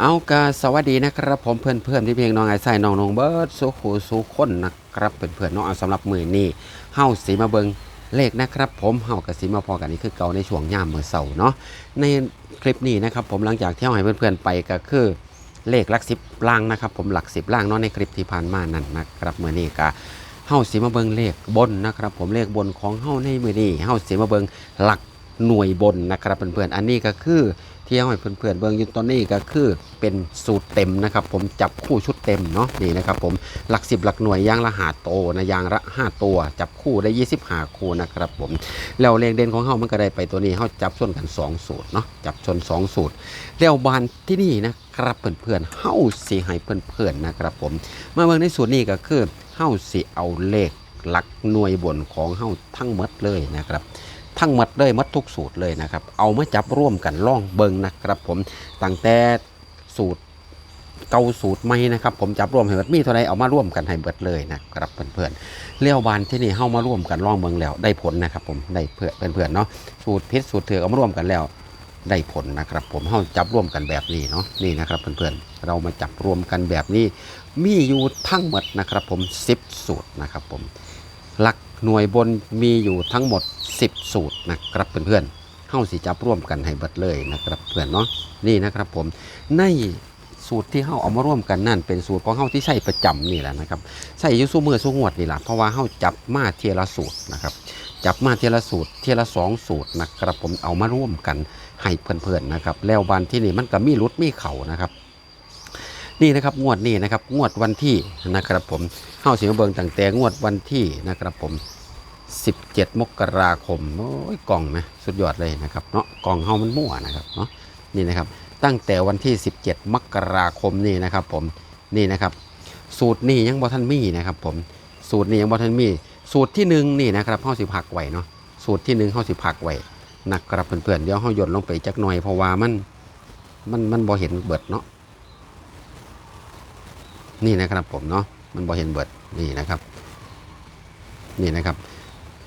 เอากาสวัสดีนะครับ ผมเพื่อนเพื่อนที่เพียงน้องไอ้ไส้น้องนงเบิร์ดสุขูสุคนนะครับเพื่อนเพื่อนน้องเอาสำหรับมือนี้เฮาสีมาเบิงเลขนะครับ ผมเฮากับสีมาพอกันนี่คือเก่าในช่วงย่ามมือเสาร์เนาะในคลิปนี้นะครับ ผมหลังจากเที่เฮาให้เพื่อนๆไปก็คือเลขหลักสิบล่างนะครับ ผมหลักสิบล่างเนาะในคลิปที่ผ่านมานั่นนะครับมือนี้ก็เฮาสีมาเบิงเลขบนนะครับ ผมเลขบนของเฮาในมือนี้เฮาสีมาเบิงหลักหน่วยบนนะครับเพื่อนๆอันนี้ก็คือ ที่เอาให้เพื่อนๆเบิ่งอยู่ตอนนี้ก็คือเป็นสูตรเต็มนะครับผมจับคู่ชุดเต็มเนาะนี่นะครับผมหลักสิบหลักหน่วยย่างละหาโตวนะยางละห้าตัว จับคู่ได้ยี่สิบหาคู่นะครับผมแล้วเลขเด่นของเฮามันก็ได้ไปตัวนี้เฮาจับส่วนกันสองสูตรเนาะจับชนสองสูตรแล้วบานที่นี่นะครับเพื่อนๆเฮาสิให้เพื่อนๆนะครับผมมาเบิ่งในสูตรนี้ก็คือเฮาสิเอาเลขหลักหน่วยบนของเฮาทั้งหมดเลยนะครับ ทั้งหมดเลยหมดทุกสูตรเลยนะครับ เอามาจับร่วมกันล่องเบิงนะครับ ผมตั้งแต่สูตรเก่าสูตรใหม่นะครับ ผมจับร่วมให้เบิดมีเท่าไรเอามาร่วมกันให้เบิดเลยนะครับเพื่อนๆเลี้ยวบานที่นี่เข้ามาร่วมกันล่องเบิงแล้วได้ผลนะครับ ผมได้เพื่อนเพื่อนเนาะสูตรพิษสูตรเถือกเอามาร่วมกันแล้วได้ผลนะครับ ผมเข้าจับร่วมกันแบบนี้เนาะนี่นะครับเพื่อนๆเรามาจับรวมกันแบบนี้ มีอยู่ทั้งหมดนะครับ ผม10สูตรนะครับ ผมหลัก หน่วยบนมีอยู่ทั้งหมด 10 สูตรนะครับเพื่อนๆเข้าสิจับร่วมกันให้เบิดเลยนะครับเพื่อนเนาะนี่นะครับผมในสูตรที่เข้าเอามาร่วมกันนั่นเป็นสูตรของเข้าที่ใช้ประจำนี่แหละนะครับใช้อยุสู้มือสู้งวดนี่แหละเพราะว่าเข้าจับมาเทียละสูตรนะครับจับมาเทียละสูตรเทียละสองสูตรนะครับผมเอามาร่วมกันให้เพื่อนๆนะครับแล้ววันที่นี่มันก็มีรุดมีเข่านะครับ นี่นะครับงวดนี้นะครับงวดวันที่นะครับผมเข้าเสียงเบิงตั้งแต่งวดวันที่นะครับผม 17 มกราคมโอ้ยกล่องนะสุดยอดเลยนะครับเนาะกล่องเฮามันมั่วนะครับเนาะนี่นะครับตั้งแต่วันที่ 17 มกราคมนี่นะครับผมนี่นะครับสูตรนี่ยังบ่ทันมีนะครับผมสูตรนี้ยังบ่ทันมีสูตรที่หนึ่งนี่นะครับเฮาสิพักไว้เนาะสูตรที่หนึ่งเฮาสิพักไว้นะครับเพื่อนๆเดี๋ยวเฮาหย่นลงไปจักหน่อยเพราะว่ามันมันมันบ่เห็นเบิดเนาะ นี่นะครับผมเนาะมันบ่เห็นเบิดนี่นะครับ นี่นะครับ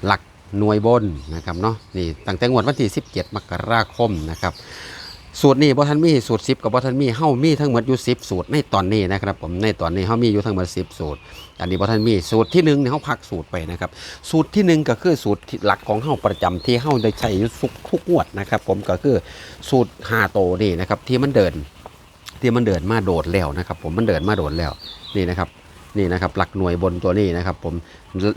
หลักหน่วยบนนะครับเนาะนี่ตั้งแต่งวดวันที่ 17 มกราคมนะครับสูตรนี้บ่ทันมีสูตร10กับบ่ทันมีเฮ้ามีทั้งหมดอยู่10สูตรในตอนนี้นะครับผมในตอนนี้เฮ้ามีอยู่ทั้งหมด10สูตร อันนี้บ่ทันมีสูตรที่1เนี่ยเฮาพักสูตรไปนะครับสูตรที่หนึ่งก็คือสูตรหลักของเฮ้าประจำที่เฮ้าได้ใช้อยู่ทุกทุกงวดนะครับผมก็คือสูตร5โตนี่นะครับที่มันเดิน ที่มันเดินมาโดดแล้วนะครับผมมันเดินมาโดดแล้วนี่นะครับนี่นะครับหลักหน่วยบนตัวนี้นะครับผม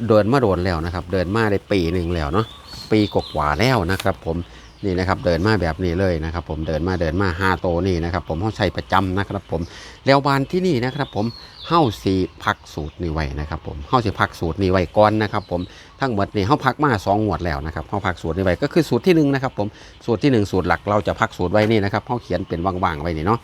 เดินมาโดนแล้วนะครับ เดินมาได้ปีหนึ่งแล้วเนาะปีกว่าแล้วนะครับ ผมนี่นะครับเดินมาแบบนี้เลยนะครับ ผมเดินมาเดินมาห้าโตวนี่นะครับ ผมเขาใช้ประจำนะครับ ผมแล้ววานที่นี่นะครับ ผมเฮ้าสีพักสูตรนี้ไว้นะครับผมเฮ้าสีพักสูตรนี้ไว้ก่อนนะครับ ผมทั้งหมดนี่เฮ้าพักมาสองงวดแล้วนะครับเฮ้าพักสูตรนี้ไว้ก็คือสูตรที่หนึ่งนะครับ ผมสูตรที่หนึ่งสูตรหลักเราจะพักสูตรไว้นี่นะครับเฮ้าเขียนเป็นว่างๆไว้นี่เนาะ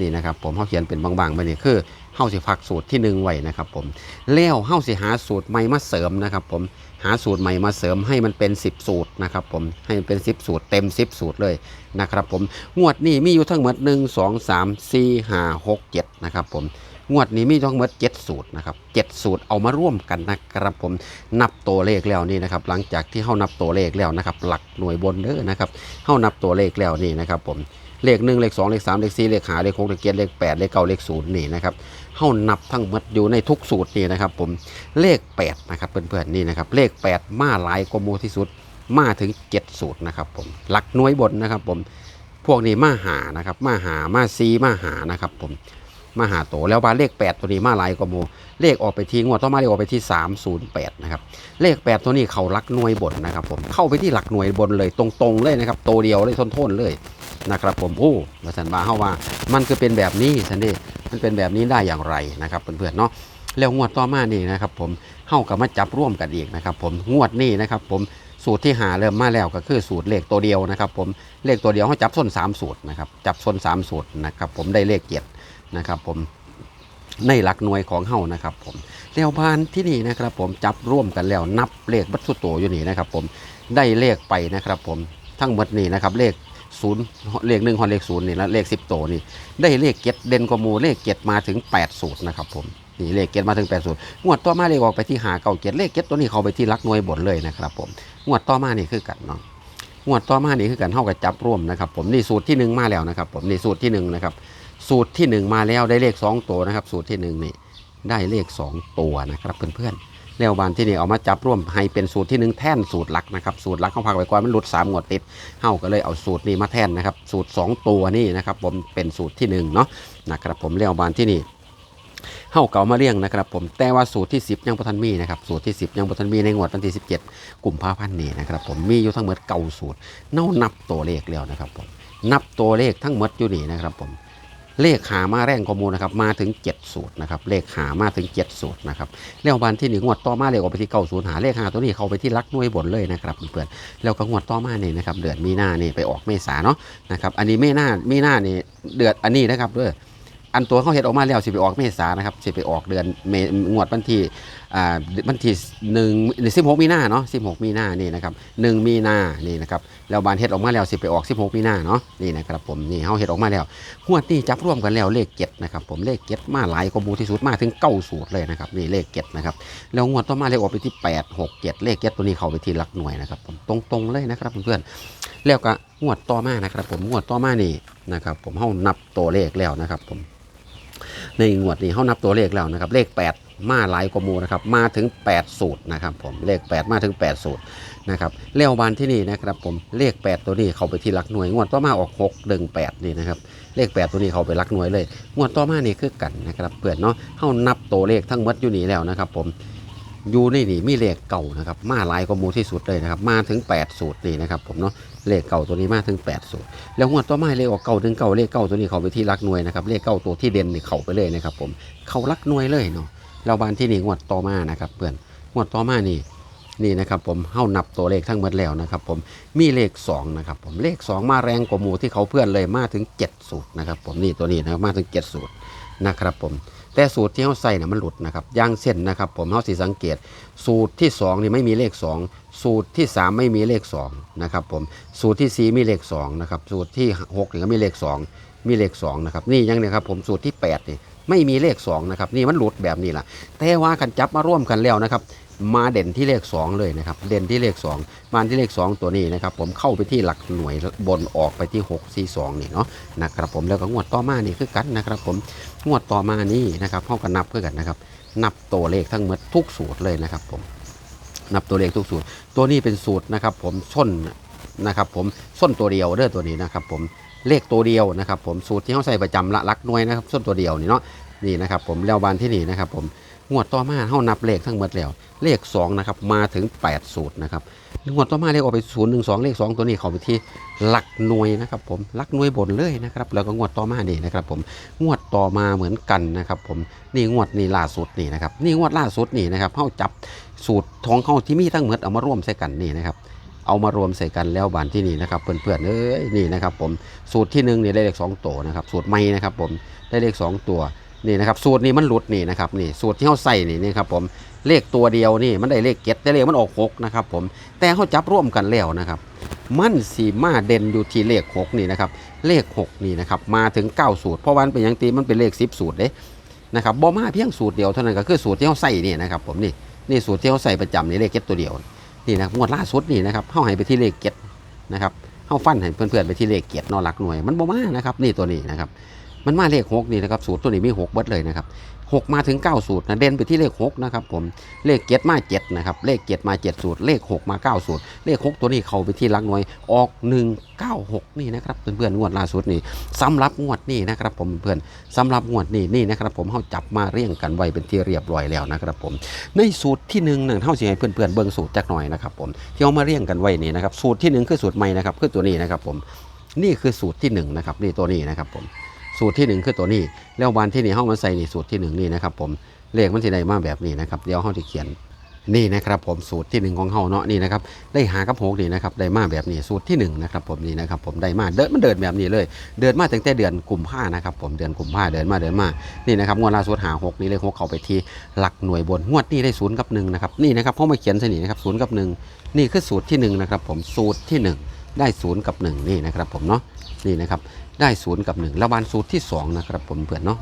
นี่นะครับผมเฮ้าเขียนเป็นบางๆไว้นี่คือเฮาสิพักสูตรที่หนึ่งไว้นะครับผมแล้วเฮาสิหาสูตรใหม่มาเสริมนะครับผมหาสูตรใหม่มาเสริมให้มันเป็น 10 สูตรนะครับผมให้มันเป็น 10 สูตรเต็ม 10 สูตรเลยนะครับผมงวดนี้มีอยู่ทั้งหมด 1 2 3 4 5 6 7นะครับผมงวดนี้มีทั้งหมด7สูตรนะครับ7สูตรเอามาร่วมกันนะครับผมนับตัวเลขแล้วนี่นะครับหลังจากที่เฮานับตัวเลขแล้วนะครับหลักหน่วยบนเด้อนะครับเฮานับตัวเลขแล้วนี่นะครับผม เลขหนึ่งเลขสองเลขสามเลขสี่เลขห้าเลขหกเลขเจ็ดเลขแปดเลขเก้าเลขศูนย์นี่นะครับเฮานับทั้งหมดอยู่ในทุกสูตรนี่นะครับ ผมเลข8นะครับเพื่อนๆนี่นะครับเลข8มาหลายกว่ามูที่สุดมาถึง7สูตรนะครับ ผมหลักหน่วยบนนะครับผมพวกนี้มาหานะครับมาหามาซีมาหานะครับผมมาหาโตแล้วบาเลข 8 ตัวนี้มาหลายกว่าหมูเลขออกไปทีงวดต่อมาเลขออกไปที่ 308นะครับเลข 8 ตัวนี้เขาหลักหน่วยบนนะครับผมเข้าไปที่หลักหน่วยบนเลยตรงๆเลยนะครับ โตเดียวเลยทนๆเลย นะครับผมโอ้มาสันบาเฮาว่า มันคือเป็นแบบนี้สันเดมันเป็นแบบนี้ได้อย่างไรนะครับเพื่อนๆเนาะแล้วงวดต่อมานี่นะครับผมเข้ากับมาจับร่วมกันอีกนะครับผมงวดนี้นะครับผมสูตรที่หาเริ่มมาแล้วก็คือสูตรเลขตัวเดียวนะครับผมเลขตัวเดียวเขาจับส้น 3 สูตรนะครับจับส้น 3 สูตรนะครับผมได้เลขเกียรตินะครับผมในหลักหน่วยของเฮานะครับผมแล้วบานที่นี่นะครับผมจับร่วมกันแล้วนับเลขบัตสุโตวอยู่นี่นะครับผมได้เลขไปนะครับผมทั้งหมดนี่นะครับเลข ศูนย์เลขหนึ่งฮอนเลขศูนย์นี่แล้วเลขสิบโตวนี่ได้เลขเก็ดเด่นกว่ามูเลขเก็ดมาถึง8สูตรนะครับผมนี่เลขเก็ดมาถึง8สูตรงวดต่อมาเลขออกไปที่หาเก่าเก็ดเลขเก็ดตัวนี้เขาไปที่รักนวยบนเลยนะครับผมงวดต่อมานี่คือกันเนาะงวดต่อมานี่คือกันเท่ากับจับร่วมนะครับผมนี่สูตรที่หนึ่งมาแล้วนะครับผมนี่สูตรที่หนึ่งนะครับสูตรที่หนึ่งมาแล้วได้เลขสองตัวนะครับสูตรที่หนึ่งนี่ได้เลขสองตัวนะครับเพื่อนๆ แล้วบานที่นี่เอามาจับร่วมให้เป็นสูตรที่หนึ่งแท่นสูตรหลักนะครับสูตรหลักเขาพักไว้ก่อนมันหลุดสามงวดติดเฮาก็เลยเอาสูตรนี้มาแท่นนะครับสูตรสองตัวนี่นะครับผมเป็นสูตรที่หนึ่งเนาะนะครับผมแล้วบานที่นี่เฮาเก่ามาเรียงนะครับผมแต่ว่าสูตรที่ 10 ยังบ่ทันมีนะครับสูตรที่ 10 ยังบ่ทันมีในงวดวันที่ 17กุมภาพันธ์นี้นะครับผมมีอยู่ทั้งหมดเก่าสูตรเน่านับตัวเลขแล้วนะครับผมนับตัวเลขทั้งหมดอยู่นี่นะครับผม เลขหามาแรงข้อมูลนะครับมาถึง7สูตรนะครับเลขหามาถึง7สูตรนะครับเลขววันที่หนึ่งงวดต่อมาเลขออกไปที่เก้าศูนย์หาเลขหาตัวนี้เข้าไปที่ลักน่วยบนเลยนะครับเพื่อนๆแล้วก็งวดต่อมาเนี่ยนะครับเดือนมีนานี่ไปออกเมษาเนาะนะครับอันนี้เมนามีนานี่เดือนอันนี้นะครับเด้ออันตัวเขาเห็ดออกมาแล้วสิไปออกเมษานะครับสิไปออกเดือนเมงวดวันที่ วันที่หนึ่งสิบหกมีนาเนาะสิบหกมีนานี่นะครับหนึ่งมีนานี่นะครับแล้วบานเห็ดออกมาแล้วสิไปออกสิบหกมีนาเนาะนี่นะครับผมนี่เขาเห็ดออกมาแล้วงวดนี้จับร่วมกันแล้วเลขเจ็ดนะครับผมเลขเจ็ดมาหลายกว่ามูที่สุดมาถึงเก้าสูตรเลยนะครับนี่เลขเจ็ดนะครับแล้วงวดต่อมาเลขออกไปที่แปดหกเจ็ดเลขเจ็ดตัวนี้เข้าไปที่หลักหน่วยนะครับผมตรงๆเลยนะครับเพื่อนๆแล้วก็งวดต่อมานะครับผมงวดต่อมานี่นะครับผมเขานับตัวเลขแล้วนะครับผม ในงวดนี้เขานับตัวเลขแล้วนะครับ เลข 8 มาหลายกว่ามูนะครับมาถึง 8 สูตรนะครับผมเลข 8 มาถึง 8 สูตรนะครับเลวบานที่นี่นะครับผมเลข 8 ตัวนี้เข้าไปที่หลักหน่วย งวดต่อมาออก6 1 8นี่นะครับเลข 8 ตัวนี้เข้าไปหลักหน่วยเลย งวดต่อมานี่คือกันนะครับเพื่อนเนาะเขานับตัวเลขทั้งหมดอยู่นี่แล้วนะครับผมอยู่ในนี่มีเลขเก่านะครับมาหลายกว่ามูที่สุดเลยนะครับมาถึง 8 สูตรนี่นะครับผมเนาะ เลขเก่าตัวนี้มาถึง8สูตรแล้วงวดต่อมาเลขออกเก่าถึงเก่าเลขเก่าตัวนี้เขาไปที่รักหน่วยนะครับเลขเก่าตัวที่เด่นนี่เขาไปเลยนะครับผมเขารักหน่วยเลยเนาะเราบานที่นี่งวดต่อมานะครับเพื่อนงวดต่อมานี่นี่นะครับผมเฮ้านับตัวเลขทั้งหมดแล้วนะครับผมมีเลข2นะครับผมเลข 2 มาแรงกว่าหมู่ที่เขาเพื่อนเลยมาถึง7สูตรนะครับผมนี่ตัวนี้นะมาถึง7สูตรนะครับผม แต่สูตรที่เขาใส่เนี่ยมันหลุดนะครับอย่างเส้นนะครับ ผมเขาสีสังเกต สูตรที่2นี่ไม่มีเลข 2 สูตรที่ 3 ไม่มีเลข2นะครับผมสูตรที่ 4 มีเลข2นะครับสูตรที่6นี่ก็มีเลข 2 มีเลข2นะครับนี่ยังเนี่ยครับผมสูตรที่8นี่ไม่มีเลข2นะครับนี่มันหลุดแบบนี้ล่ะแต่ว่ากันจับมาร่วมกันแล้วนะครับ มาเด่นที่เลข 2 เลยนะครับ เด่นที่เลข 2 มาที่เลข 2 ตัวนี้นะครับ ผมเข้าไปที่หลักหน่วยบนออกไปที่6 4 2นี่เนาะนะครับผมแล้วก็งวดต่อมานี่คือกันนะครับ ผมงวดต่อมานี่นะครับเข้ากันนับเพื่อกันนะครับ นับตัวเลขทั้งหมดทุกสูตรเลยนะครับ ผม นับตัวเลขทุกสูตร ตัวนี้เป็นสูตรนะครับ ผมส้นนะครับ ผมส้นตัวเดียวเด้อตัวนี้นะครับ ผมเลขตัวเดียวนะครับ ผมสูตรที่เขาใส่ประจำละลักหน่วยนะครับ ส้นตัวเดียวนี่เนาะนี่นะครับ ผมแล้วบานที่นี่นะครับ ผม งวดต่อมาเขานับเลขทั้งหมดแล้ว เลข2นะครับมาถึง8สูตรนะครับงวดต่อมาเลขออกไป0 1 2เลข 2 ตัวนี้เขาไปที่หลักหน่วยนะครับผมหลักหน่วยบนเลยนะครับแล้วก็งวดต่อมานี่นะครับผมงวดต่อมาเหมือนกันนะครับผมนี่งวดนี่ล่าสุดนี่นะครับนี่งวดล่าสุดนี่นะครับเขาจับสูตรทองเข้าที่มีทั้งหมดเอามาร่วมใส่กันนี่นะครับเอามารวมใส่กันแล้วบานที่นี่นะครับเพื่อนๆเอ้ยนี่นะครับผมสูตรที่หนึ่งนี่ได้เลขสองตัวนะครับสูตรใหม่นะครับผมได้เลขสองตัว นี่นะครับสูตรนี้มันหลุดนี่นะครับนี่สูตรที่เขาใส่นี่นี่ครับผมเลขตัวเดียวนี่มันได้เลขเก็ดแต่เลขมันออกหกนะครับผมแต่เขาจับร่วมกันแล้วนะครับ มันสีมาเด่นอยู่ที่เลขหกนี่นะครับเลขหกนี่นะครับมาถึงเก้าสูตรเพราะวามันเป็นย่างตีมันเป็นเลขสิบสูตรเด้นะครับบ่มาเพียงสูตรเดียวเท่านั้นก็คือสูตรที่เขาใส่นี่นะครับผมนี่นี่สูตรที่เขาใส่ประจำนี่เลขเก็ดตัวเดียวนี่นะงวดล่าสุดนี่นะครับเข้าให้ไปที่เลขเจ็ดนะครับเข้าฟันให้เพื่อนๆไปที่เลขเจ็ดนอนหลักหน่วยมันบ่มานะครับนี่ตัวนี้นะครับ มันมาเลขหกนี่นะครับสูตรตัวนี้มีหกเบิดเลยนะครับหกมาถึงเก้าสูตรนะเด่นไปที่เลขหกนะครับผมเลขเจ็ดมาเจ็ดนะครับเลขเจ็ดมาเจ็ดสูตร เลขหกมาเก้าสูตร เลขหกตัวนี้เข้าไปที่ลักหน่วยออกหนึ่งเก้าหกนี่นะครับเพื่อนๆงวดล่าสุดนี่สำหรับงวดนี่นะครับผมเพื่อนสำหรับงวดนี่นี่นะครับผมเขาจับมาเรียงกันไว้เป็นที่เรียบร้อยแล้วนะครับผมในสูตรที่หนึ่งหนึ่งเท่าสิให้เพื่อนๆเบิ่งสูตรจักหน่อยนะครับผมที่เอามาเรียงกันไว้นี่นะครับสูตรที่หนึ่งคือสูตรใหม่นะครับคือตัวนี้นะครับผมนี่คือสูตรที่หนึ่งนะครับนี่ตัวนี้นะครับผม สูตรที่หนึ่งคือตัวนี้ แล้ววันที่นี่ห้องมันใส่นี่สูตรที่หนึ่งนี่นะครับผมเลขมันสิได้มาแบบนี้นะครับเดี๋ยวห้องที่เขียนนี่นะครับผมสูตรที่หนึ่งของเฮาเนาะนี่นะครับได้หากระโพกนี่นะครับได้มาแบบนี้สูตรที่หนึ่งนะครับผมนี่นะครับผมได้มาเดินมันเดินแบบนี้เลย เดินมาตั้งแต่เดือนกุมภานะครับผมเดือนกุมภาเดินมาเดินมานี่นะครับงวดล่าสุดหาหกนี่เลขหกเข้าไปที่หลักหน่วยบนงวดนี้ได้ศูนย์กับหนึ่งนะครับนี่นะครับพ่อมาเขียนสนินะครับศูนย์กับหนึ่งนี่คือสูตรที่หนึ่งนะครับผมสูตรที่หนึ่งได้ศูนย์กับหนึ่งนี่นะครับผมเนาะนี่นะครับ ได้ศูนย์กับหนึ่งแล้ววันสูตรที่สองนะครับผมเพื่อนเนาะ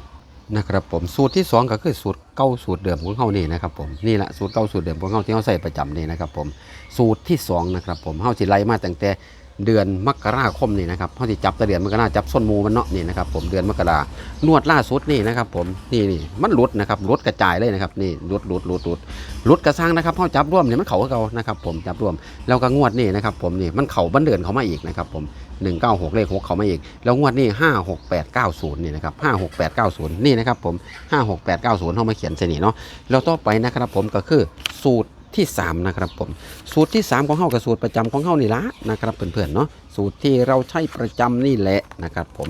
นะครับผมสูตรที่สองก็คือสูตรเก้าสูตรเดิมของเขานี่นะครับผมนี่แหละสูตรเก้าสูตรเดิมของเขาที่เขาใส่ประจำนี่นะครับผมสูตรที่สองนะครับผมเขาสิไล่มาตั้งแต่เดือนมกราคมนี่นะครับเขาที่จับแต่เดือนมกราจับส้นมูมันเนาะนี่นะครับผมเดือนมกรานวดล่าสุดนี่นะครับผมนี่นี่มันหลุดนะครับหลุดกระจายเลยนะครับนี่หลุดหลุดหลุดหลุดหลุดกระซังนะครับเขาจับร่วมเนี่ยมันเข่าเขานะครับผมจับร่วมแล้วก็งวดนี่นะครับผมนี่มันเข่าบันเดินเขามาอีกนะครับผม 196 เลข 6 เขามาอีก แล้วงวดนี้ 56890 นี่นะครับ 56890 นี่นะครับผม 56890เข้ามาเขียนเสนีเนาะแล้วต่อไปนะครับผมก็คือสูตรที่ 3 นะครับผม สูตรที่ 3 ของเฮากับสูตรประจำของเฮานี่ละนะครับเพื่อนๆเนาะสูตรที่เราใช้ประจำนี่แหละนะครับผม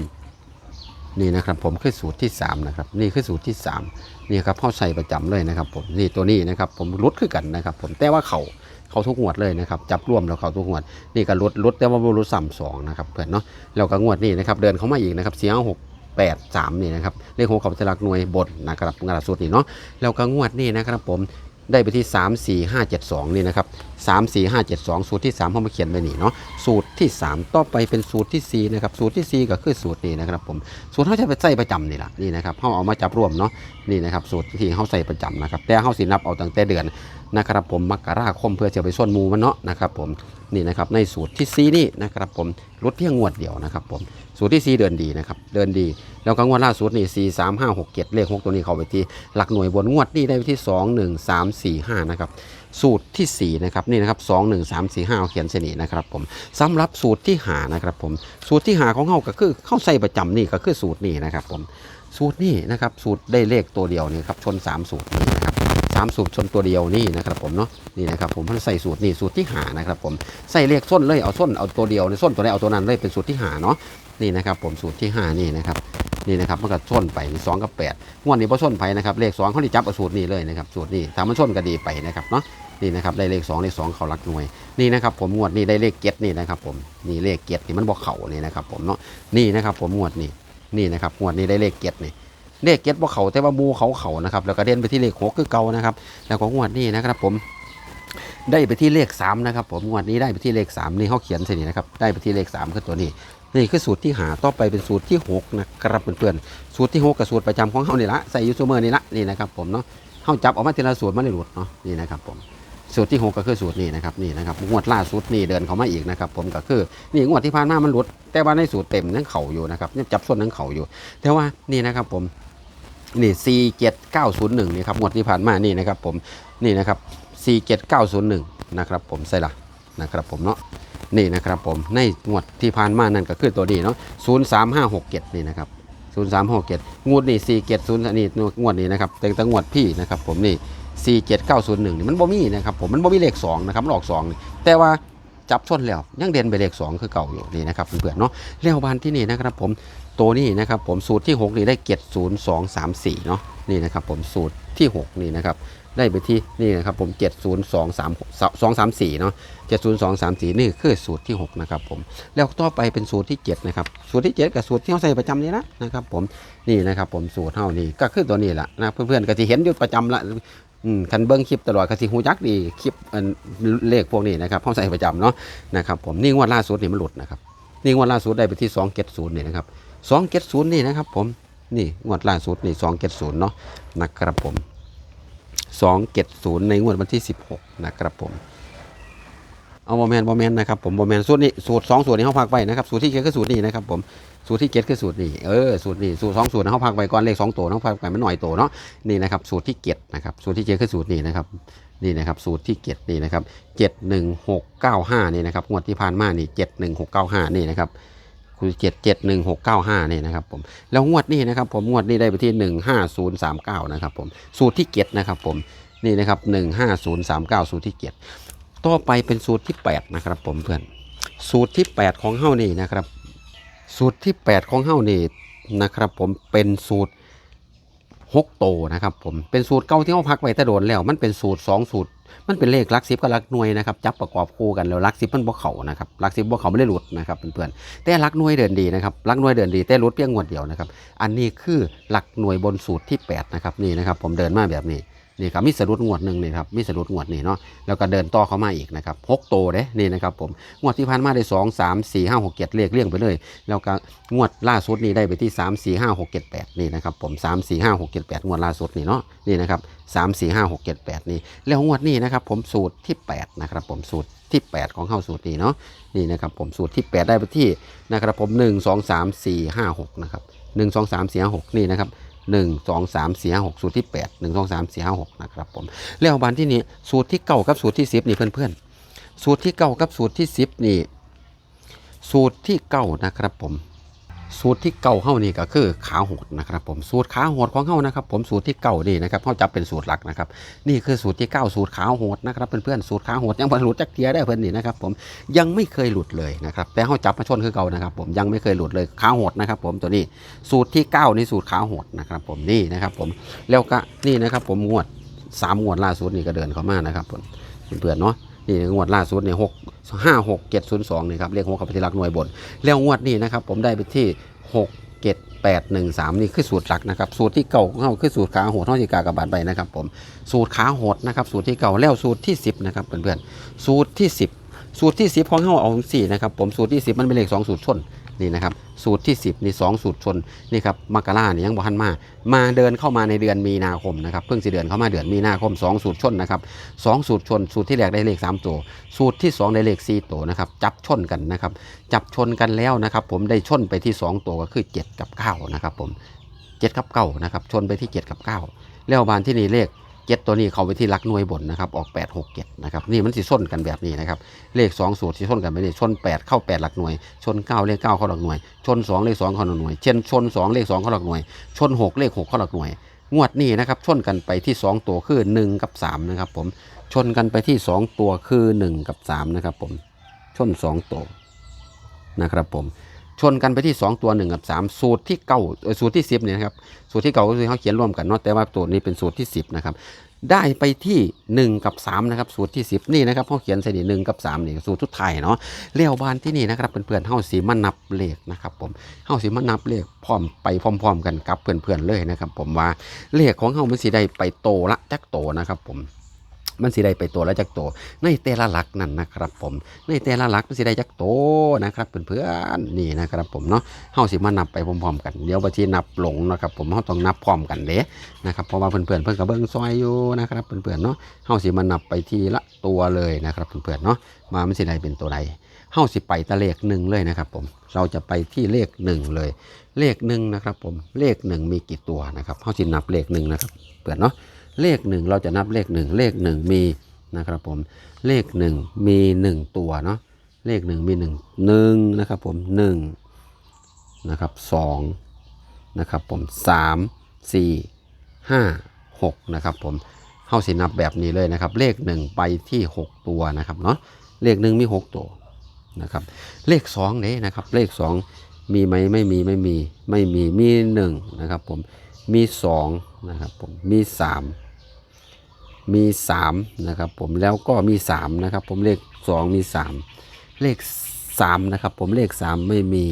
นี่นะครับผมคือสูตรที่ 3 นะครับ นี่คือสูตรที่ 3 นี่ครับเฮาใส่ประจำเลยนะครับผมนี่ตัวนี้นะครับผมรุดคือกันนะครับผมแต่ว่าเขา เขาทุกงวดเลยนะครับจับร่วมแล้วเขาทุกงวดนี่ก็ลดลดแต่ว่าบ่ลดสามสองนะครับเพื่อนเนาะแล้วก็งวดนี้นะครับเดินเข้ามาอีกนะครับเสียงหกแปดสามนี่นะครับเลขหกเขาจะลักหน่วยบทนะครับงานสุดนี่เนาะแล้วก็งวดนี้นะครับผม ได้ไปที่ 3 4 5 7 2 นี่นะครับ 3 4 5 7 2 สูตรที่3เขามาเขียนไว้นี่เนาะสูตรที่ 3 ต่อไปเป็นสูตรที่ 4 นะครับ สูตรที่ 4 ก็คือสูตรนี้นะครับผมสูตรเขาจะไปใส่ประจำนี่แหละนี่นะครับเขาเอามาจับรวมเนาะนี่นะครับสูตรที่เขาใส่ประจำนะครับแต่เขาสินับเอาตั้งแต่เดือนนะครับผมมกราคมเพื่อจะไปส่วนมูมันเนาะนะครับผมนี่นะครับในสูตรที่ซีนี่นะครับผมลดเพียงงวดเดียวนะครับผม สูตรที่ซีเดินดีนะครับ เดินดี แล้วก็งวดล่าสุดนี่สี่สามห้าหกเจ็ดเลขหกตัวนี้เข้าไปที่หลักหน่วยบนงวดนี่ได้ไปที่สองหนึ่งสามสี่ห้านะครับ สูตรที่สี่นะครับ นี่นะครับสองหนึ่งสามสี่ห้าเขียนเสนีนะครับผมสำหรับสูตรที่หานะครับผม สูตรที่หาของเขาก็คือเข้าใส่ประจำนี่ก็คือสูตรนี้นะครับผม สูตรนี้นะครับ สูตรได้เลขตัวเดียวนี่ครับ ชนสามสูตรนี่นะครับสามสูตรชนตัวเดียวนี่นะครับผมเนาะนี่นะครับผมเพิ่นใส่สูตรนี่สูตรที่หานะครับผมใส่เลขส้นเลยเอาส้นเอาตัวเดียวในส้นตัวไหนเอาตัวนั้นเลยเป็นสูตรที่หาเนาะ นี่นะครับผมสูตรที่ห้านี่นะครับนี่นะครับมันก็ส้นไปสองกับแปดงวดนี้พอส้นไปนะครับเลขสองเขาที่จับสูตรนี้เลยนะครับสูตรนี้ถ้ามันส้นก็ดีไปนะครับเนาะนี่นะครับได้เลขสองเลขสองเขารักหน่วยนี่นะครับผมงวดนี้ได้เลขเก็ดนี่นะครับผมนี่เลขเก็ดนี่มันบอกเข่านี่นะครับผมเนาะนี่นะครับผมงวดนี้นี่นะครับงวดนี้ได้เลขเก็ดนี่เลขเก็ตบ่เขาแต่ว่ามูเขาเขานะครับแล้วก็เด่นไปที่เลขหกคือเก่านะครับแล้วก็งวดนี้นะครับผมได้ไปที่เลขสามนะครับผมงวดนี้ได้ไปที่เลขสามนี่เขาเขียนสินี่นะครับได้ไปที่เลขสามคือตัวนี้ นี่คือสูตรที่หาต่อไปเป็นสูตรที่หกนะครับเพื่อนๆสูตรที่หกกับสูตรประจำของเขานี่ละใส่ยูทูเบอร์นี่ละนี่นะครับผมเนาะเขาจับออกมาทีละสูตรมาในหลุดเนาะนี่นะครับผมสูตรที่หกก็คือสูตรนี้นะครับนี่นะครับงวดล่าสุดนี่เดินเขามาอีกนะครับผมก็คือนี่งวดที่ผ่านมามันหลุด แต่ว่าในสูตรเต็มนั่งเข่าอยู่นะครับจับส่วนนั่งเข่าอยู่ แต่ว่านี่นะครับผมนี่ 47901นี่ครับงวดที่ผ่านมานี่นะครับผมนี่นะครับ47901นะครับผมใส่ละนะครับผมเนาะ นี่นะครับผมในงวดที่ผ่านมานั่นก็คือตัวนี้เนาะ03567นี่นะครับ0367งวดนี่470นี่งวดนี้นะครับแต่แต่งวดพี่นะครับผมนี่47901นี่มันบ่มีนะครับผมมันบ่มีเลข2นะครับมันออก2นี่แต่ว่าจับชนแล้วยังเด่นไปเลข2คือเก่าอยู่นี่นะครับเพื่อนๆเนาะแล้วบานที่นี่นะครับผม ตัวนี้นะครับผมสูตรที่ 6 นี่ได้เกียรติศูนย์สองสามสี่เนาะนี่นะครับผมสูตรที่ 6 นี่นะครับได้ไปที่นี่นะครับผมเจ็ดศูนย์สองสามสองสามสี่เนาะเจ็ดศูนย์สองสามสี่นี่คือสูตรที่ 6 นะครับผม แล้วต่อไปเป็นสูตรที่ 7 นะครับ สูตรที่ 7 กับสูตรที่เขาใส่ประจำนี่นะนะครับผมนี่นะครับผมสูตรเท่านี้ก็คือตัวนี้แหละนะเพื่อนๆก็ที่เห็นอยู่ประจำละอืมคันเบิ้งคลิปตลอดก็สิหูจักดีคลิปอันเลขพวกนี้นะครับเขาใส่ประจำเนาะนะครับผมนี่งวดล่าสุดนี่มันหลุดนะครับนี่งวดล่าสุดได้ไปที่2 7 0นี่นะครับ สองเจ็ดศูนย์นี่นะครับผมนี่งวดล่าสุดนี่สองเจ็ดศูนย์เนาะนะครับผมสองเจ็ดศูนย์ในงวดวันที่สิบหกนะครับผมเอาบอแมนบอแมนนะครับผมบอแมนสูตรนี้สูตรสองสูตรนี้เขาพักไว้นะครับสูตรที่เจ็ดคือสูตรนี้นะครับผมสูตรที่เจ็ดคือสูตรนี้เออสูตรนี้สูตรสองสูตรเขาพักไว้ก่อนเลขสองตัวเขาพักไว้มันหน่อยตัวเนาะนี่นะครับสูตรที่เจ็ดนะครับสูตรที่เจ็ดคือสูตรนี้นะครับนี่นะครับสูตรที่เจ็ดนี่นะครับเจ็ดหนึ่งหกเก้าห้านี่นะครับงวดที่ผ่านมานี่เจ็ดหนึ่งหกเก้าห้านี่นะครับ คือเจ็ดเจ็ดหนึ่งหกเก้าห้านี่นะครับผมแล้วงวดนี้นะครับผมงวดนี้ได้ไปที่หนึ่งห้าศูนย์สามเก้านะครับผมสูตรที่เจ็ดนะครับผมนี่นะครับหนึ่งห้าศูนย์สามเก้าสูตรที่เจ็ดต่อไปเป็นสูตรที่แปดนะครับผมเพื่อนสูตรที่แปดของเฮ้านี่นะครับ สูตรที่แปดของเฮ้านี่นะครับผมเป็นสูตรหกโตนะครับผมเป็นสูตรเก่าที่เขาพักไว้แต่โดนแล้ว มันเป็นสูตรสองสูตร มันเป็นเลขลักสิบกับลักหน่วยนะครับจับประกอบคู่กันแล้วลักสิบมันบ่เขานะครับลักสิบบ่เขาไม่ได้หลุดนะครับเพื่อนๆแต่ลักหน่วยเดินดีนะครับลักหน่วยเดินดีแต่หลุดเพียงงวดเดียวนะครับอันนี้คือหลักหน่วยบนสูตรที่8นะครับนี่นะครับผมเดินมาแบบนี้ นี่ครับมีสะดุดงวดหนึ่งนี่ครับมีสะดุดงวดนี่เนาะแล้วก็เดินต่อเข้ามาอีกนะครับหกโตเด้นี่นะครับผมงวดที่ผ่านมาได้สองสามสี่ห้าหกเจ็ดเลขเลี่ยงไปเลย แล้วก็งวดล่าสุดนี่ได้ไปที่สามสี่ห้าหกเจ็ดแปดนี่นะครับผมสามสี่ห้าหกเจ็ดแปดงวดล่าสุดนี่เนาะนี่นะครับสามสี่ห้าหกเจ็ดแปดนี่แล้วงวดนี้นะครับผมสูตรที่แปดนะครับผมสูตรที่ 8 ของเข้าสูตรนี้เนาะนี่นะครับผมสูตรที่ 8 ได้ไปที่นะครับผม 1 2 3 4 5 6นะครับ1 2 3 4 5 6นี่นะครับ 1 2 3 4 5 6 สูตรที่ 8 1 2 3 4 5 6 นะครับผมแล้วบานที่นี้สูตรที่เก้ากับสูตรที่ 10 นี่เพื่อนๆ สูตรที่เก้ากับสูตรที่ 10 นี่ สูตรที่เก้านะครับผม สูตรที่เก่าเฮานี่ก็คือขาโหดนะครับผมสูตรขาโหดของเฮานะครับ ผมสูตรที่เก่านี่นะครับเฮาจับเป็นสูตรหลักนะครับนี่คือสูตรที่เก้าสูตรขาโหดนะครับเพื่อนๆสูตรขาโหดยังบ่หลุดจักเทียได้เพื่อนนี่นะครับผมยังไม่เคยหลุดเลยนะครับแต่เฮาจับมาชนคือเก่านะครับ ผมยังไม่เคยหลุดเลยขาโหดนะครับผมตัวนี้สูตรที่เก้านี่สูตรขาโหดนะครับผมนี่นะครับผมแล้วก็นี่นะครับผมงวดสามงวดล่าสุดนี่ก็เดินเข้ามานะครับผมเพื่อนๆเนาะ นี่งวดล่าสุดเนี่ยหกห้าหกเจ็ดศูนย์สองนี่ครับเลขหกกับที่รักหน่วยบน แล้วงวดนี้นะครับผมได้ไปที่หกเจ็ดแปดหนึ่งสามนี่คือสูตรหลักนะครับสูตรที่เก่าของเขาคือสูตรขาโหดเท่าที่กากระบาดไปนะครับผมสูตรขาโหดนะครับสูตรที่เก่าแล้วสูตรที่สิบนะครับเพื่อนๆสูตรที่สิบสูตรที่สิบของเขาเอาสี่นะครับผมสูตรที่สิบมันเป็นเลขสองสูตรชน นี่นะครับสูตรที่ 10นี่2สูตรชนนี่ครับมกราเนี่ยยังบ่ทันมามาเดินเข้ามาในเดือนมีนาคมนะครับเพิ่งสิเดือนเข้ามาเดือนมีนาคม 2 สูตรชนนะครับสองสูตรชน สูตรที่แรกได้เลข3ตัวสูตรที่ 2 ได้เลข4ตัวนะครับจับชนกันนะครับจับชนกันแล้วนะครับผมได้ชนไปที่ 2 ตัวก็คือ 7 กับ9นะครับผม7กับ9นะครับชนไปที่ 7 กับ 9 แล้วบานที่นี่เลข 7ตัวนี้เขาไปที่หลักหน่วยบนนะครับออก8 6 7นะครับนี่มันสิส้นกันแบบนี้นะครับเลข 2 สูตรสิส้นกันไปนี่ชน 8 เข้า 8 หลักหน่วย ชน 9 เลข 9 เข้าหลักหน่วย ชน 2 เลข 2 เข้าหลักหน่วย เช่นชน 2 เลข 2 เข้าหลักหน่วย ชน 6 เลข 6 เข้าหลักหน่วย งวดนี้นะครับชนกันไปที่ 2 ตัวคือ 1 กับ 3 นะครับผมชนกันไปที่ 2 ตัวคือ 1 กับ 3 นะครับผมชน 2 ตัวนะครับผม ชนกันไปที่ 2 ตัว 1 กับ 3 สูตรที่เก้าสูตรที่ 10เนี่ยนะครับสูตรที่เก้าก็คือเขาเขียนร่วมกันเนาะแต่ว่าสูตรนี้เป็นสูตรที่ 10นะครับได้ไปที่ 1 กับ3นะครับสูตรที่ 10 นี่นะครับเขาเขียนใส่นี่หนึ่งกับ3นี่สูตรทุดไทยเนาะเลี้ยวบานที่นี่นะครับเพื่อนๆเฮาสีมานับเลขนะครับผมเฮาสีมานับเลขพร้อมไปพร้อม ๆ กันกับเพื่อนๆเลยนะครับผมว่าเลขของเฮามันสีได้ไปโตละแจักโตนะครับผม มันสิได้ไปตัวละจักโต ในแต่ละหลักนั่นนะครับผม ในแต่ละหลักมันสิได้จักโตนะครับเพื่อนๆนี่นะครับผมเนาะเฮาสิมานับไปพร้อมๆกันเดี๋ยวบางทีนับหลงนะครับผมเฮาต้องนับพร้อมกันเด้นะครับเพราะว่าเพื่อนๆเพิ่นก็เบิ่งซอยอยู่นะครับเพื่อนๆเนาะเฮาสิมานับไปทีละตัวเลยนะครับเพื่อนๆเนาะมามันสิได้เป็นตัวใดเฮาสิไปตะเลขหนึ่งเลยนะครับผมเราจะไปที่เลขหนึ่งเลย เลขหนึ่งนะครับผมเลขหนึ่งมีกี่ตัวนะครับเฮาสินับเลขหนึ่งนะครับเพื่อนเนาะ เลขหนึ่งเราจะนับเลขหนึ่งเลขหนึ่งมีนะครับผมเลขหนึ่งมีหนึ่งตัวเนาะเลขหนึ่งมีหนึ่งหนึ่งนะครับผมหนึ่งนะครับสองนะครับผมสามสี่ห้าหกนะครับผมเข้าสินับแบบนี้เลยนะครับ เลขหนึ่งไปที่หกตัวนะครับเนาะเลขหนึ่งมีหกตัวนะครับเลขสองเนี่ยนะครับเลขสองมีไหมไม่มีไม่มีไม่มีมีหนึ่งนะครับผมมีสองนะครับผมมีสาม มี3นะครับผมแล้วก็มี3นะครับผมเลข 2 มี 3 เลข3นะครับผมเลข 3 ไม่มี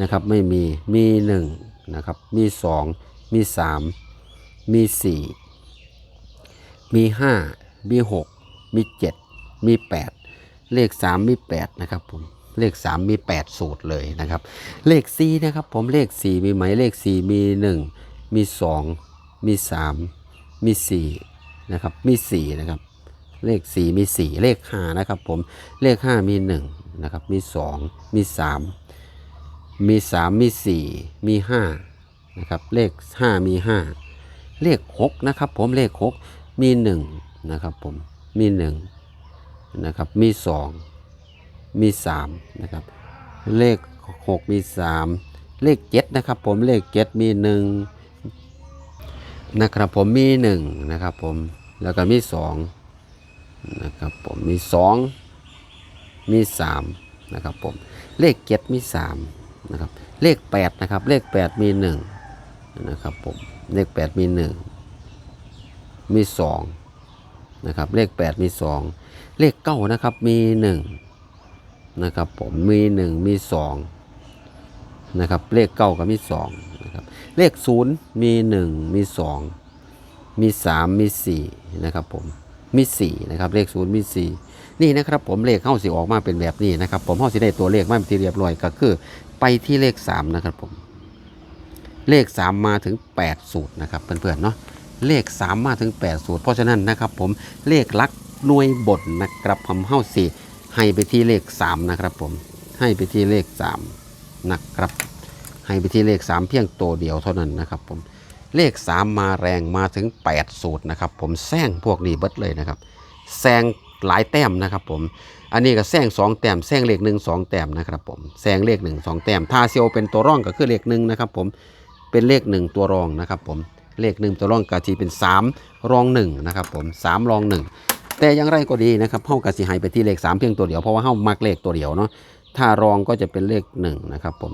นะครับไม่มีมี1นะครับมี2 มี 3 มี 4 มี 5 มี 6 มี 7 มี 8 เลข 3 มี 8 นะครับผมเลข 3 มี 8 สูตรเลยนะครับ เลข4นะครับผมเลข 4 มีไหมเลข 4 มี 1 มี 2 มี 3 มี 4 นะครับมีสี่นะครับเลขสี่มีสี่เลขห้านะครับผมเลขห้ามีหนึ่งนะครับมีสองมีสามมีสามมีสี่มีห้านะครับเลขห้ามีห้าเลขหกนะครับผมเลขหกมีหนึ่งนะครับผมมีหนึ่งนะครับมีสองมีสามนะครับเลขหกมีสามเลขเจ็ดนะครับผมเลขเจ็ดมีหนึ่งนะครับผมมีหนึ่งนะครับผม แล้วก็มีสองนะครับผมมีสองมีสามนะครับผมเลขเจ็ดมีสามนะครับเลขแปดนะครับเลขแปดมีหนึ่งนะครับผมเลขแปดมีหนึ่งมีสองนะครับเลขแปดมีสองเลขเก้านะครับมีหนึ่งนะครับผมมีหนึ่งมีสองนะครับเลขเก้าก็มีสองนะครับเลขศูนย์มีหนึ่งมีสอง มีสามมีสี่นะครับผมมีสี่นะครับเลขศูนย์มีสี่นี่นะครับผมเลขเข้าสิออกมาเป็นแบบนี้นะครับผมเข้าสิได้ตัวเลขมาเป็นที่เรียบร้อยก็คือไปที่เลขสามนะครับผม เลขสามมาถึงแปดสูตรนะครับเพื่อนๆเนาะเลขสามมาถึงแปดสูตร เพราะฉะนั้นนะครับผมเลขลักหน่วยบทนะครับผมเข้าสี่ให้ไปที่เลขสามนะครับผมให้ไปที่เลขสามนะครับให้ไปที่เลข 3 เพียงตัวเดียวเท่านั้นนะครับผม เลข 3 มาแรงมาถึง 8 สูตรนะครับ ผมแซงพวกนี้เบิดเลยนะครับแซงหลายแต้มนะครับผม อันนี้ก็แซง2แต้มแซงเลข1 2แต้มนะครับผมแซงเลข 1 2 แต้มถ้าเซียวเป็นตัวร่องก็คือเลข1นะครับผมเป็นเลข 1 ตัวรองนะครับผมเลข 1 ตัวรองกะทีเป็น 3 รอง1นะครับผม3รอง 1 แต่อย่างไรก็ดีนะครับเฮากะสิให้ไปที่เลข 3 เพียงตัวเดียวเพราะว่าเฮามักเลขตัวเดียวเนาะถ้ารองก็จะเป็นเลข1นะครับผม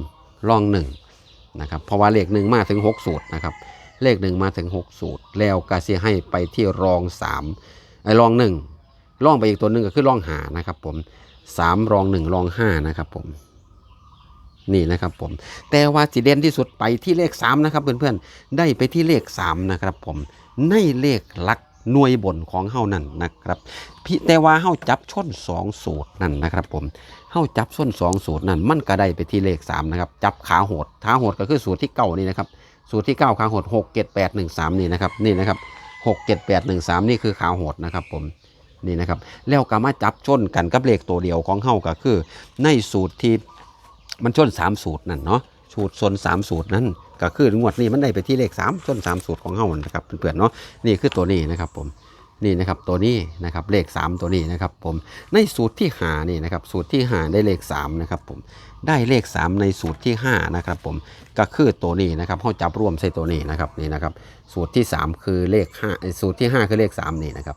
รอง1นะครับเพราะว่าเลขหนึ่งมาถึง 6 สูตรนะครับ เลขหนึ่งมาถึง6สูตร แล้วกาเซียให้ไปที่รอง3ไอ้รอง1รองไปอีกตัวหนึ่งก็คือรองหานะครับผม3รอง1รอง5นะครับผมนี่นะครับผม แต่ว่าสีเด่นที่สุดไปที่เลข3นะครับเพื่อนๆได้ไปที่เลข3นะครับผมในเลขหลักหน่วยบนของเฮานั่นนะครับพี่แต่ว่าเฮาจับชน2สูตรนั่นนะครับผมเข้าจับส้นสองสูตรนั่นมันก็ได้ไปที่เลข3นะครับจับขาโหดขาโหดก็คือสูตรที่เก้านี่นะครับ สูตรที่ 9 ขาโหด 6 7 8 1 3 นี่นะครับนี่นะครับ 6 7 8 1 3 นี่คือขาโหดนะครับผมนี่นะครับแล้วก็มาจับชนกันกับเลขตัวเดียวของเฮาก็คือ ในสูตรที่มันชน 3 สูตรนั่นเนาะสูตรชน3 สูตรนั้นก็คืองวดนี้มันได้ไปที่เลข 3 ชน 3 สูตรของเฮานะครับเพื่อนๆเนาะนี่คือตัวนี้นะครับผมนี่นะครับตัวนี้นะครับเลข 3 ตัวนี้นะครับผมในสูตรที่หานี่นะครับสูตรที่หาได้เลข3นะครับผมได้เลข 3 ในสูตรที่5นะครับผม ก็คือตัวนี้นะครับเขาจับรวมใส่ตัวนี้นะครับนี่นะครับ สูตรที่ 3 คือเลข5สูตรที่ 5 คือเลข 3 นี่นะครับ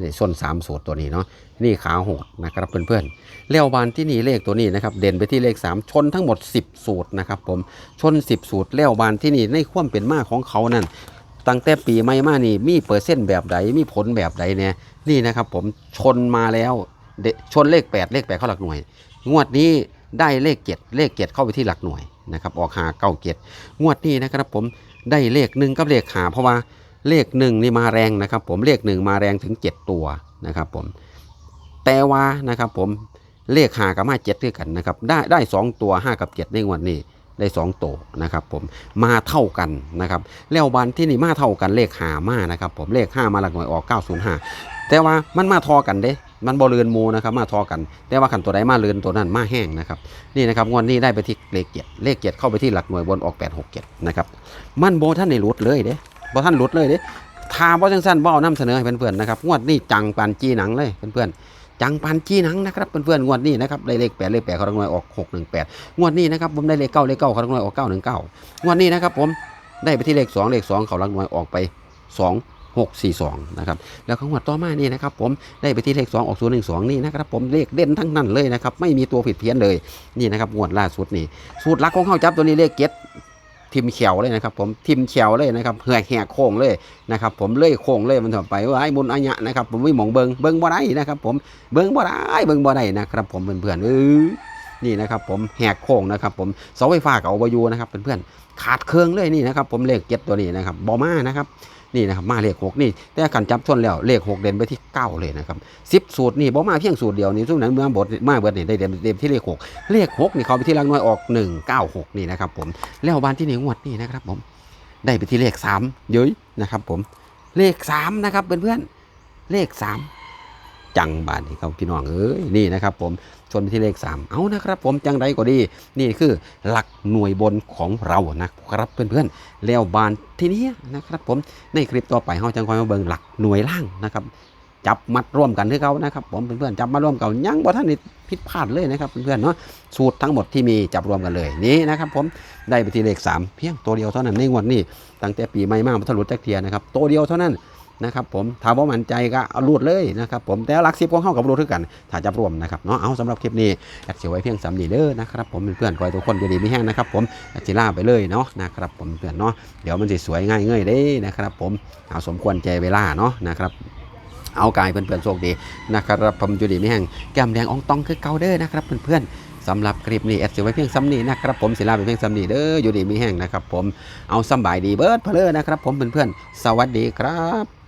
เลขส้น3สูตรตัวนี้เนาะนี่ขาหดนะครับเพื่อนๆแล้วบานที่นี่เลขตัวนี้นะครับเด่นไปที่เลข 3 ชนทั้งหมด 10 สูตรนะครับผมชน 10 สูตรแล้วบานที่นี่ในความเป็นมาของเขานั่นตั้งแต่ปีใหม่มานี่มีเปอร์เซ็นต์แบบใดมีผลแบบใดเนี่ยนี่นะครับผมชนมาแล้วชนเลข 8 เลข8เข้าหลักหน่วย งวดนี้ได้เลข 7 เลข 7 เข้าไปที่หลักหน่วย นะครับออกหาเก้าเจ็ดงวดนี้นะครับผมได้เลขหนึ่งกับเลขหาเพราะว่าเลขหนึ่งนี่มาแรงนะครับ ผมเลขหนึ่งมาแรงถึง 7 ตัวนะครับผมแต่ว่านะครับผมเลขหากับมาเจ็ดด้วยกันนะครับได้ได้สองตัว5กับ7ในงวดนี้ได้สองโตวนะครับผมมาเท่ากันนะครับแล้วบันที่นี่มาเท่ากันเลขหามานะครับผมเลขห้ามาหลักหน่วยออก 905 แต่ว่ามันมาทอกันเด้ มันบอเลือนมูนะครับมาทอกัน แต่ว่าขันตัวใดมาเลือนตัวนั้นมาแห้งนะครับนี่นะครับงวดนี้ได้ไปที่เลขเกียรเลขเกียรเข้าไปที่หลักหน่วยบนออก867นะครับมันโบท่านในรุดเลยเด้บอท่านรุดเลยเด้ทาบอจังสั้นบอเอานำเสนอให้เพื่อนๆนะครับงวดนี้จังปันจีหนังเลยเพื่อนๆจังปันจีหนังนะครับเพื่อนๆงวดนี้นะครับได้เลขแปดเลขแปดเขาลักหน่วยออกหกหนึ่งแปดงวดนี้นะครับผมได้เลขเก้าเลขเก้าเขาลักหน่วยออกเก้าหนึ่งเก้างวดนี้นะครับผมได้ไปที่เลขสองเลขสองเขาลักหน่วยออกไปสอง หกสี่สองนะครับแล้วของงวดต่อมานี่นะครับผมได้ไปที่เลขสองออกศูนย์หนึ่งสองนี่นะครับผมเลขเด่นทั้งนั้นเลยนะครับไม่มีตัวผิดเพี้ยนเลยนี่นะครับงวดล่าสุดนี่สูตรลักของเข้าจับตัวนี้เลขเก็ตทิมเขียวเลยนะครับผมทิมเขียวเลยนะครับแหกแหกโค้งเลยนะครับผมเลื่อยโค้งเลยมันถอดไปว่าไอ้บุญอัญญะนะครับผมไม่มองเบิงเบิงบ่ได้นะครับผมเบิงบ่ได้เบิงบ่ได้นะครับผมเพื่อนๆเออนี่นะครับผมแหกโค้งนะครับผมเสาไฟฟ้ากับอบยูนะครับเพื่อนๆขาดเครื่องเลยนี่นะครับผมเลขเจ็ดตัวนี้นะครับบอมานะครับ นี่นะครับมาเลขหกนี่แต่การจับชนแล้วเลขหกเด่นไปที่เก้าเลยนะครับสิบสูตรนี่บ่มาเพียงสูตรเดียวนี่ทุกนั้นเมื่อบทมาเบิดนี่ได้เด่นเด่นที่เลขหกเลขหกนี่เขาไปที่รางน้อยออกหนึ่งเก้าหกนี่นะครับผมแล้วบ้านที่หนึ่งงวดนี่นะครับผมได้ไปที่เลขสามเยอะนะครับผมเลขสามนะครับเพื่อนๆเลขสาม จังบานนี่ครับพี่น้องเอ้ยนี่นะครับผมชนไปที่เลข 3 เอานะครับ ผมจังใดก็ดี นี่คือหลักหน่วยบนของเรานะครับเพื่อนๆแล้วบานที่นี้นะครับ ผมในคลิปต่อไปเราจะคอยมาเบิ่งหลักหน่วยล่างนะครับจับมัดร่วมกันที่เขานะครับผมเพื่อนๆจับมาร่วมกันยังบ่ท่านนี่ผิดพลาดเลยนะครับเพื่อนๆเนาะสูตรทั้งหมดที่มีจับรวมกันเลยนี่นะครับผมได้ไปที่เลข 3 เพียงตัวเดียวเท่านั้นในงวดนี้ตั้งแต่ปีใหม่มาพัทลุจักเทียนะครับตัวเดียวเท่านั้น นะครับผมถ้าว่ามั่นใจก็เอารูดเลยนะครับผมแต่หลักสิบของเข้ากับรูดคือกัน ถ้าจะรวมนะครับเนาะเอาสำหรับคลิปนี้อยากเสียไว้เพียงสามนีเด้อนะครับผมเพื่อนๆคอยทุกคนอยู่ดีไม่แห้งนะครับผมอยากจะล่าไปเลยเนาะนะครับผมเพื่อนเนาะเดี๋ยวมันจะสวยง่ายเงยได้นะครับผมเอาสมควรใจเวลาเนาะนะครับเอากายเพื่อนๆโชคดีนะครับผมอยู่ดีไม่แห้งแก้มแดงอองตองคือเกาเด้อนะครับเพื่อนๆสำหรับคลิปนี้แอดเสียไว้เพียงซ้ำนี้นะครับผมศิลาไปเพียงซ้ำนี้เด้ออยู่ดีไม่แห้งนะครับผมเอาสบายดีเบิร์ดเพลอนะครับผมเพื่อนๆสวัสดีครับ